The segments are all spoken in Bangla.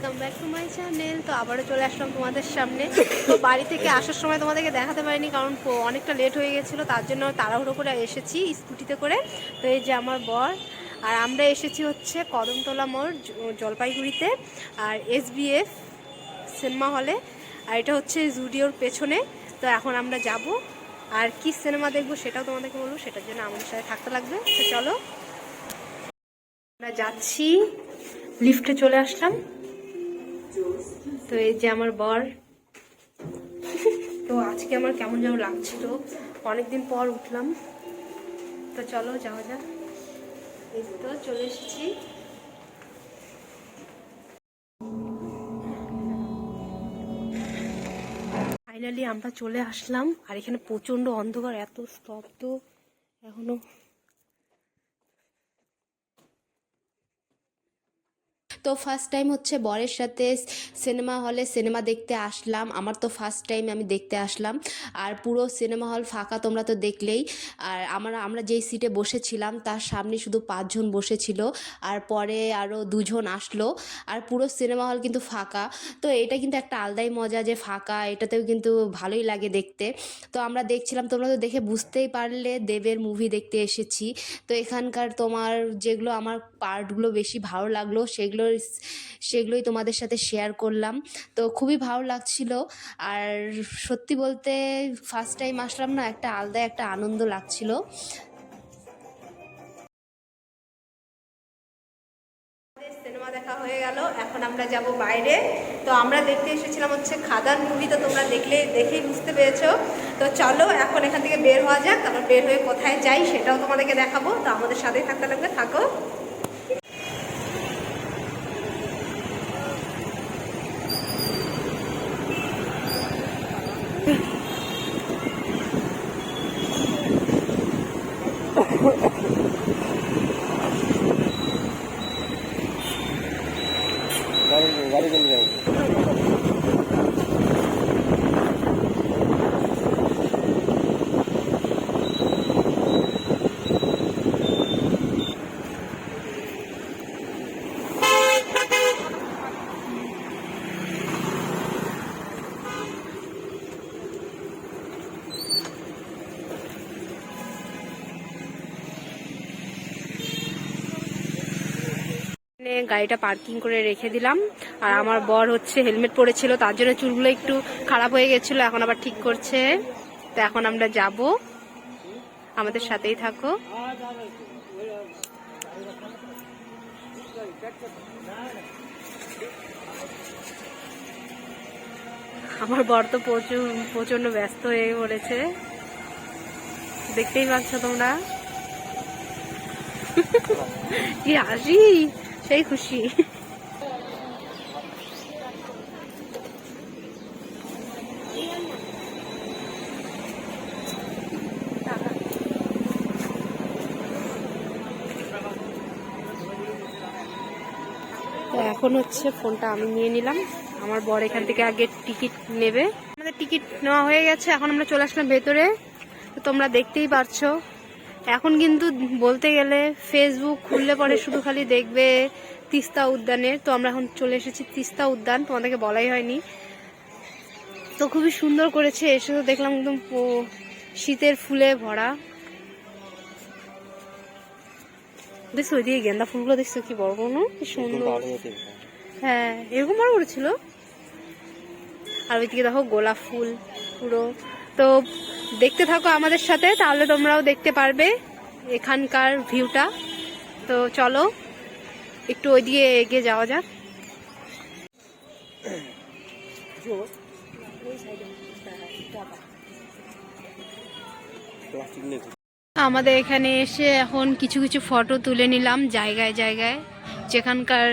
Welcome back to my channel তো আবারও চলে আসলাম তোমাদের সামনে। তো বাড়ি থেকে আসার সময় তোমাদেরকে দেখাতে পারিনি, কারণ অনেকটা লেট হয়ে গেছিল, তার জন্য তাড়াহুড়ো করে এসেছি স্কুটিতে করে। তো এই যে আমার বর, আর আমরা এসেছি হচ্ছে কদমতলা মোড় জলপাইগুড়িতে, আর এসবিএফ সিনেমা হলে আর এটা হচ্ছে জুডিওর পেছনে, তো এখন আমরা যাব। আর কি সিনেমা দেখব সেটাও তোমাদেরকে বলব, সেটার জন্য আমাদের সাথে থাকতে লাগবে। তো চলো, আমরা যাচ্ছি লিফটে চলে আসলাম। তো এই যে আমার বর। তো আজকে আমার কেমন যেন লাগছিল। অনেকদিন পর উঠলাম। তো চলো যাওয়া যাক। এই তো চলে এসেছি। ফাইনালি আমরা চলে আসলাম। আর এখানে প্রচণ্ড অন্ধকার, এত স্তব্ধ। এখনও তো ফার্স্ট টাইম হচ্ছে বরের সাথে সিনেমা হলে সিনেমা দেখতে আসলাম। আমার তো ফার্স্ট টাইম আমি দেখতে আসলাম। আর পুরো সিনেমা হল ফাঁকা তোমরা তো দেখলেই। আর আমরা আমরা যেই সিটে বসেছিলাম, তার সামনে শুধু পাঁচজন বসেছিল। আর পরে আরও দুজন আসলো। আর পুরো সিনেমা হল কিন্তু ফাঁকা। তো এটা কিন্তু একটা আলাদাই মজা যে ফাঁকা, এটাতেও কিন্তু ভালোই লাগে দেখতে। তো আমরা দেখছিলাম, তোমরা তো দেখে বুঝতেই পারলে, দেবের মুভি দেখতে এসেছি। তো এখানকার তোমার যেগুলো আমার পার্টগুলো বেশি ভালো লাগল, সেগুলো সেগুলোই তোমাদের সাথে শেয়ার করলাম। তো খুবই ভালো লাগছিল। আর সত্যি বলতে ফার্স্ট টাইম আসলাম না, একটা আলাদা একটা আনন্দ লাগছিল। সিনেমা দেখা হয়ে গেল, এখন আমরা যাব বাইরে। তো আমরা দেখতে এসেছিলাম হচ্ছে খাদান মুভি তো তোমরা দেখলে, দেখেই বুঝতে পেরেছ। তো চলো, এখন এখান থেকে বের হওয়া যাক, তারপর বের হয়ে কোথায় যাই সেটাও তোমাদেরকে দেখাবো। তো আমাদের সাথেই থাকতে লাগবে থাকো। গাড়িটা পার্কিং করে রেখে দিলাম। আর আমার বর হচ্ছে হেলমেট পরেছিল, তার জন্য চুলগুলো একটু খারাপ হয়ে গেছিল, এখন আবার ঠিক করছে। তো এখন আমরা যাব। আমাদের সাথেই থাকো। আমার বর তো প্রচুর প্রচণ্ড ব্যস্ত হয়ে পড়েছে। দেখতেই পাচ্ছ তোমরা। কি হাসি! সেই খুশি। এখন হচ্ছে ফোনটা আমি নিয়ে নিলাম। আমার বর এখান থেকে আগে টিকিট নেবে। আমাদের টিকিট নেওয়া হয়ে গেছে, এখন আমরা চলে আসলাম ভেতরে। তোমরা দেখতেই পারছ। এখন কিন্তু বলতে গেলে ফেসবুক খুললে পরে শুধু খালি দেখবে তিস্তা উদ্যানের। তো আমরা এখন চলে এসেছি তিস্তা উদ্যান তোমাদেরকে বলাই হয়নি। তো খুবই সুন্দর করেছে এসে তো দেখলাম একদম শীতের ফুলে ভরা। দেখছ ওইদিকে গেন্দা ফুলগুলো দেখছ কি বড় বড় কি সুন্দর। হ্যাঁ এরকম বড় বড় ছিল। আর ওইদিকে দেখো গোলাপ ফুল পুরো। তো দেখতে থাকো আমাদের সাথে, তাহলে তোমরাও দেখতে পারবে এখানকার ভিউটা তো চলো, একটু ওই দিয়ে এগিয়ে যাওয়া যাক। আমাদের এখানে এসে এখন কিছু কিছু ফটো তুলে নিলাম জায়গায় জায়গায়। যেখানকার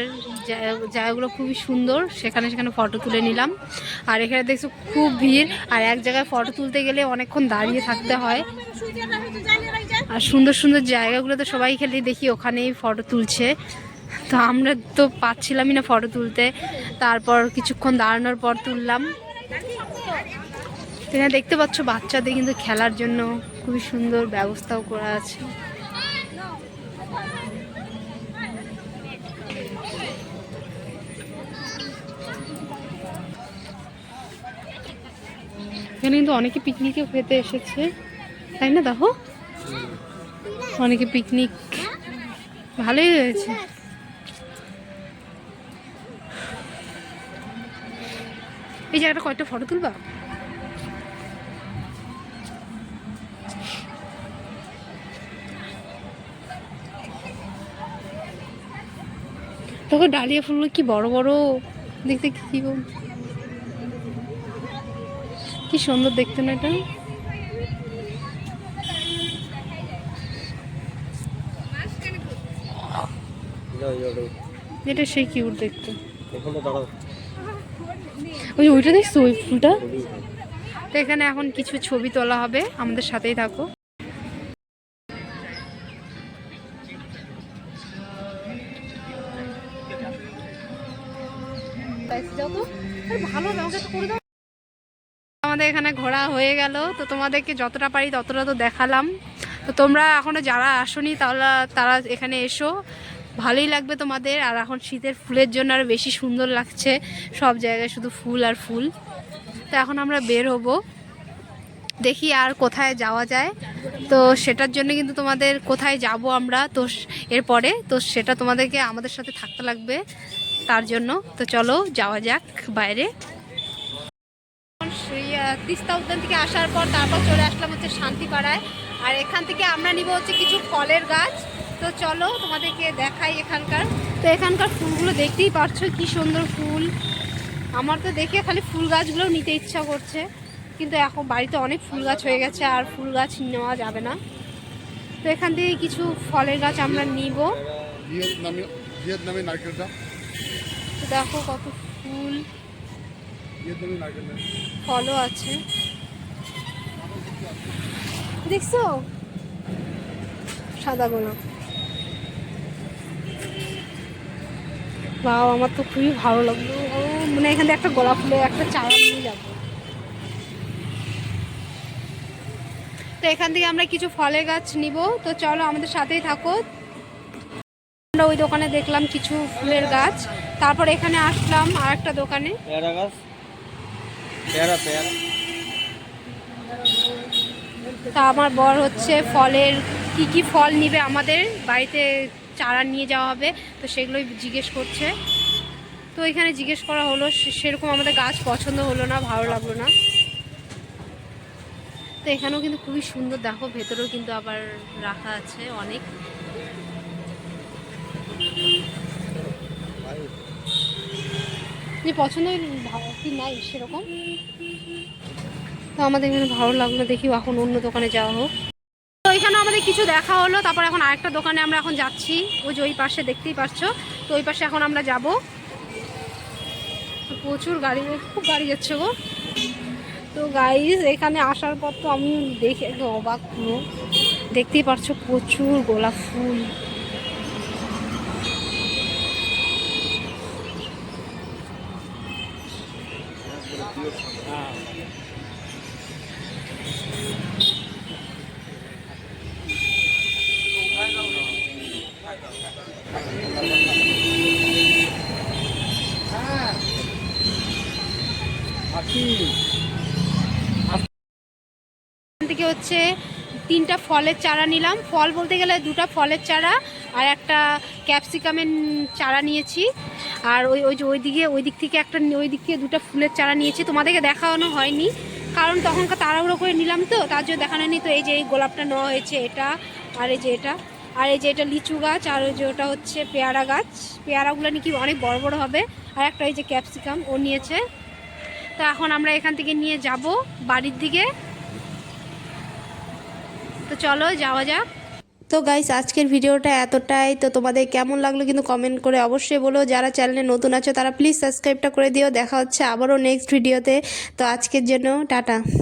জায়গাগুলো খুবই সুন্দর, সেখানে সেখানে ফটো তুলে নিলাম। আর এখানে দেখছ খুব ভিড়, আর এক জায়গায় ফটো তুলতে গেলে অনেকক্ষণ দাঁড়িয়ে থাকতে হয়। আর সুন্দর সুন্দর জায়গাগুলো তো সবাই খেলে দেখি, ওখানেই ফটো তুলছে। তো আমরা তো পাচ্ছিলামই না ফটো তুলতে। তারপর কিছুক্ষণ দাঁড়ানোর পর তুললাম। তোমরা দেখতে পাচ্ছ বাচ্চাদের কিন্তু খেলার জন্য খুবই সুন্দর ব্যবস্থাও করা আছে। এখানে কিন্তু অনেকে পিকনিকে খেতে এসেছে। তাই না দেখো অনেকে পিকনিক। ভালোই হয়েছে। এই জায়গাটা কয়টা ফটো তুলবা? দেখো ডালিয়া ফুলগুলো কি বড় বড়? দেখতে কি কি সুন্দর দেখতে না এটা। এটা সেই কিউট দেখতে। ওই ওইটা দেখছ ওই ফুলটা? তো এখানে এখন কিছু ছবি তোলা হবে, আমাদের সাথেই থাকো। আমাদের এখানে ঘোরা হয়ে গেল। তো তোমাদেরকে যতটা পারি ততটা তো দেখালাম। তো তোমরা এখনও যারা আসনি, তাহলে তারা এখানে এসো। ভালোই লাগবে তোমাদের। আর এখন শীতের ফুলের জন্য আরও বেশি সুন্দর লাগছে। সব জায়গায় শুধু ফুল আর ফুল। তো এখন আমরা বের হব। দেখি আর কোথায় যাওয়া যায়। তো সেটার জন্য কিন্তু তোমাদের কোথায় যাব আমরা। তো এরপরে, তো সেটা তোমাদেরকে আমাদের সাথে থাকতে লাগবে। তার জন্য। তো চলো, যাওয়া যাক বাইরে। তিস্তা উদ্যান থেকে আসার পর তারপর চলে আসলাম হচ্ছে শান্তিপাড়ায়। আর এখান থেকে আমরা নিব হচ্ছে কিছু ফলের গাছ। তো চলো, তোমাদেরকে দেখাই এখানকার। তো এখানকার ফুলগুলো দেখতেই পারছ, কি সুন্দর ফুল। আমার তো দেখে খালি ফুল গাছগুলোও নিতে ইচ্ছা করছে। কিন্তু এখন বাড়িতে অনেক ফুল গাছ হয়ে গেছে, আর ফুল গাছ নেওয়া যাবে না। তো এখান থেকে কিছু ফলের গাছ আমরা নিব। নারকেলটা। দেখো কত ফুল। ফলও আছে। দেখছ? সাদা গোলাপ। বাও আমার তো খুবই ভালো লাগল। ও মানে এখান থেকে একটা গোলাপ ফুলের একটা চারা নিয়ে যাব। তো এখান থেকে আমরা কিছু ফলের গাছ নিব। তো চলো আমাদের সাথেই থাকো। আমরা ওই দোকানে দেখলাম কিছু ফুলের গাছ। তারপর এখানে আসলাম আর একটা দোকানে। পেয়ারা গাছ? পেয়ারা পেয়ারা। তা আমার বর হচ্ছে ফলের কি কি ফল নিবে আমাদের বাড়িতে চারা নিয়ে যাওয়া হবে তো সেগুলোই জিজ্ঞেস করছে। তো এখানে জিজ্ঞেস করা হলো সেরকম আমাদের গাছ পছন্দ হলো না ভালো লাগল না। তো এখানেও কিন্তু খুবই সুন্দর দেখো ভেতরেও কিন্তু আবার রাখা আছে অনেক। যে পছন্দ ভালো কি নাই সেরকম? তো আমাদের এখানে ভালো লাগল দেখি এখন অন্য দোকানে যাওয়া হোক। তো এখানে আমাদের কিছু দেখা হলো, তারপর এখন আরেকটা দোকানে আমরা এখন যাচ্ছি। ওই যে ওই পাশে দেখতেই পাচ্ছো তো ওই পাশে এখন আমরা যাব। প্রচুর গাড়ি, খুব গাড়ি যাচ্ছে গো। তো গাইজ এখানে আসার পর তো আমি দেখে একটু অবাক পুরো দেখতেই পাচ্ছ প্রচুর গোলাপ ফুল। থেকে হচ্ছে তিনটা ফলের চারা নিলাম। ফল বলতে গেলে দুটো ফলের চারা আর একটা ক্যাপসিকামের চারা নিয়েছি। আর ওই ওই যে ওই দিকে ওই দিক থেকে একটা ওই দিক থেকে দুটো ফুলের চারা নিয়েছি। তোমাদেরকে দেখানো হয়নি, কারণ তখনকার তাড়াহুড়ো করে নিলাম তো, তার জন্য দেখানো হয়নি। তো এই যে এই গোলাপটা নেওয়া হয়েছে এটা, আর এই যে এটা, আর এই যে এটা লিচু গাছ, আর ওই যে ওটা হচ্ছে পেয়ারা গাছ। পেয়ারাগুলো নাকি অনেক বড় বড় হবে। আর একটা এই যে ক্যাপসিকাম ও নিয়েছে। তো এখন আমরা এখান থেকে নিয়ে যাব বাড়ির দিকে। তো চলো যাওয়া যাক। তো গাইস আজকের ভিডিওটা এতটাই। তো তোমাদের কেমন লাগল কিন্তু কমেন্ট করে অবশ্যই বলো। যারা চ্যানেলে নতুন আছে, তারা প্লিজ সাবস্ক্রাইবটা করে দিও। দেখা হচ্ছে আবারও নেক্সট ভিডিওতে তো আজকের জন্য টাটা।